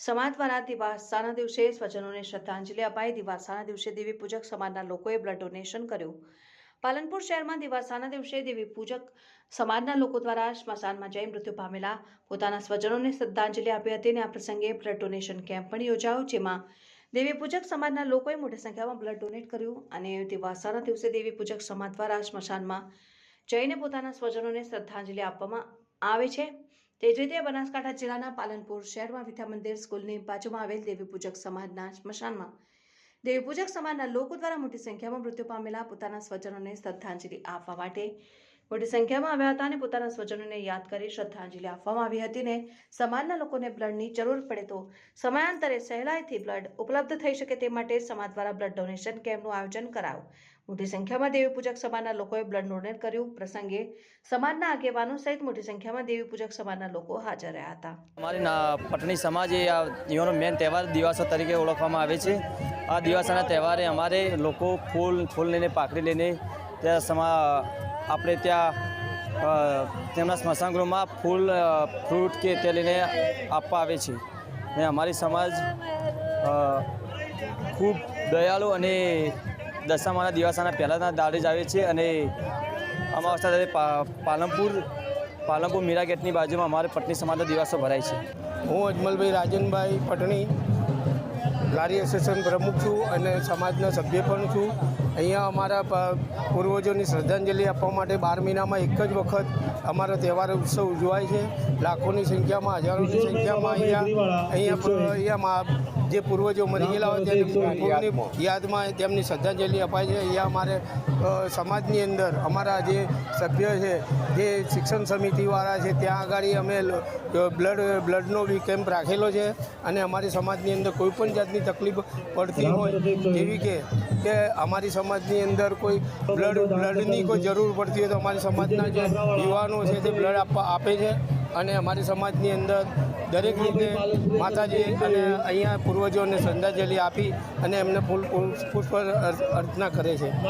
સમાજ દ્વારા દિવાસાના દિવસે સ્વજનોને શ્રદ્ધાંજલિ અપાઈ. દિવાસાના દિવસે દેવી પૂજક સમાજના લોકોએ બ્લડ ડોનેશન કર્યું. પાલનપુર શહેરમાં દિવાસાના દિવસે દેવી પૂજક સમાજના લોકો દ્વારા સ્મશાનમાં જઈ મૃત્યુ પામેલા પોતાના સ્વજનોને શ્રદ્ધાંજલિ આપી હતી અને આ પ્રસંગે બ્લડ ડોનેશન કેમ્પ પણ યોજાયો, જેમાં દેવી પૂજક સમાજના લોકોએ મોટી સંખ્યામાં બ્લડ ડોનેટ કર્યું અને દિવાસાના દિવસે દેવી પૂજક સમાજ દ્વારા સ્મશાનમાં જઈને પોતાના સ્વજનોને શ્રદ્ધાંજલિ આપવામાં આવે છે. તે જ રીતે બનાસકાંઠા જિલ્લાના પાલનપુર શહેરમાં વિદ્યા મંદિર સ્કૂલની બાજુમાં આવેલ દેવી પૂજક સમાજના સ્મશાનમાં દેવી પૂજક સમાજના લોકો દ્વારા મોટી સંખ્યામાં મૃત્યુ પામેલા પોતાના સ્વજનોને શ્રદ્ધાંજલિ આપવા માટે મોટી સંખ્યામાં આવ્યા હતા અને પોતાના સ્વજનોને યાદ કરી શ્રદ્ધાંજલિ આપવામાં આવી હતી ને સમાજના લોકોને બ્લડની જરૂર પડે તો સમયાંતરે સહેલાઈથી બ્લડ ઉપલબ્ધ થઈ શકે તે માટે સમાજ દ્વારા બ્લડ ડોનેશન કેમ્પનું આયોજન કરાયું. મોટી સંખ્યામાં દેવી પૂજક સમાજના લોકોએ બ્લડ ડોનેટ કર્યું. પ્રસંગે સમાજના આગેવાનો સહિત મોટી સંખ્યામાં દેવી પૂજક સમાજના લોકો હાજર રહ્યા હતા. અમારી પટણી સમાજ એ આ યુવાનો મેન તહેવાર દિવાસો તરીકે ઓળખવામાં આવે છે. આ દિવાસાના તહેવારે અમારે લોકો ફૂલ ફૂલ લઈને પાકડી લઈને ત્યાં સમા, આપણે ત્યાં તેમના સ્મશાનગૃહમાં ફૂલ ફ્રૂટ કે તે લઈને આપવા આવે છે. ને અમારી સમાજ ખૂબ દયાળુ અને દશામાના દિવાસાના પહેલાંના દાડે જ આવે છે અને અમાવસ્યા ત્યારે પાલનપુર પાલનપુર મીરા ગેટની બાજુમાં અમારે પટની સમાજનો દિવસો ભરાય છે. હું અજમલભાઈ રાજનભાઈ પટણી, લારી એસોસિએશન પ્રમુખ છું અને સમાજના સભ્ય પણ છું. અહીંયા અમારા પૂર્વજોની શ્રદ્ધાંજલિ આપવા માટે બાર મહિનામાં એક જ વખત અમારો તહેવાર ઉત્સવ ઉજવાય છે. લાખોની સંખ્યામાં હજારોની સંખ્યામાં અહીંયા અહીંયા અહીંયા જે પૂર્વજો મરી ગયેલા હોય તેની યાદમાં તેમની શ્રદ્ધાંજલિ અપાય છે. અહીંયા અમારે સમાજની અંદર અમારા જે સભ્ય છે જે શિક્ષણ સમિતિવાળા છે ત્યાં આગળ અમે બ્લડ બ્લડનો બી કેમ્પ રાખેલો છે અને અમારી સમાજની અંદર કોઈ પણ જાતની તકલીફ પડતી હોય જેવી કે કે અમારી સમાજની અંદર કોઈ બ્લડ બ્લડની કોઈ જરૂર પડતી હોય તો અમારી સમાજના જે યુવાનો છે તે બ્લડ આપવા આપે છે. અને અમારી સમાજની અંદર દરેક રીતે માતાજી અને અહીંયા પૂર્વજોને શ્રદ્ધાંજલિ આપી અને એમને ફૂલ પુષ્પ અર્ચના કરે છે.